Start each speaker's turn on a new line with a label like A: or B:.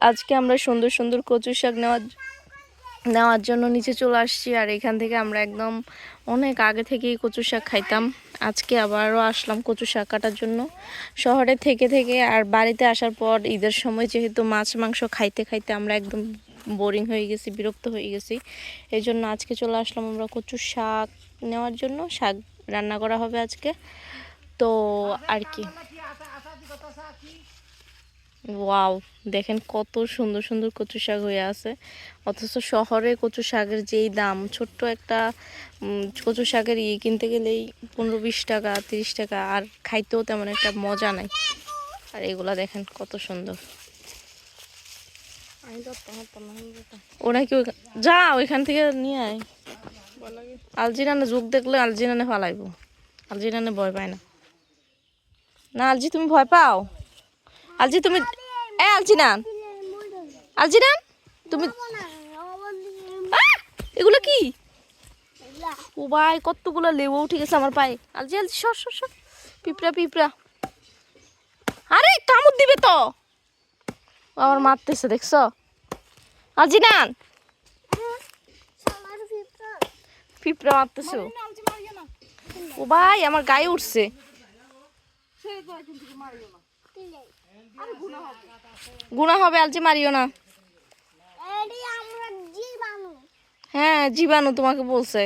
A: আজকে আমরা সুন্দর সুন্দর কচু শাক নেওয়ার নেওয়ার জন্য নিচে চলে আসছি আর এখান থেকে আমরা একদম অনেক আগে থেকেই কচু শাক খাইতাম। আজকে আবারও আসলাম কচু শাক কাটার জন্য। শহরে থেকে থেকে আর বাড়িতে আসার পর ঈদের সময় যেহেতু মাছ, মাংস খাইতে খাইতে আমরা একদম বোরিং হয়ে গেছি, বিরক্ত হয়ে গেছি। এই জন্য আজকে চলে আসলাম আমরা কচু শাক নেওয়ার জন্য। শাক রান্না করা হবে আজকে। তো আর কি। ওয়াও দেখেন কত সুন্দর সুন্দর কচু শাক হয়ে আছে। অথচ শহরে কচু শাকের যেই দাম ছোট্ট একটা কচু শাকের ইয়ে কিনতে গেলেই পনেরো বিশ টাকা তিরিশ টাকা আর খাইতেও তেমন একটা মজা নাই। আর এগুলা দেখেন কত সুন্দর। ওরা ওইখা- যা ওইখান থেকে নিয়ে আয়। আলজিরানে যুগ দেখলে আলজিরানে ফালাইব। আলজিরানে ভয় পায় না। না আলজি তুমি ভয় পাও? আলজি, তুমি এ আলজিনান আলজিনান তুমি এগুলো কি? ও ভাই, কতগুলো লেবু উঠে গেছে আমার পায়ে। আলজি আলজি, সর সর সর। পিঁপড়া পিঁপড়া। আরে, কামড় দিবে তো। আমার মারতেছে, দেখছ? আলজিনান পিঁপড়া মারতেছে। ও। ও ভাই, আমার গায়ে উঠছে। গুণা হবে আলজি মারিও না।
B: জীবাণু।
A: হ্যাঁ জীবাণু তোমাকে বলছে।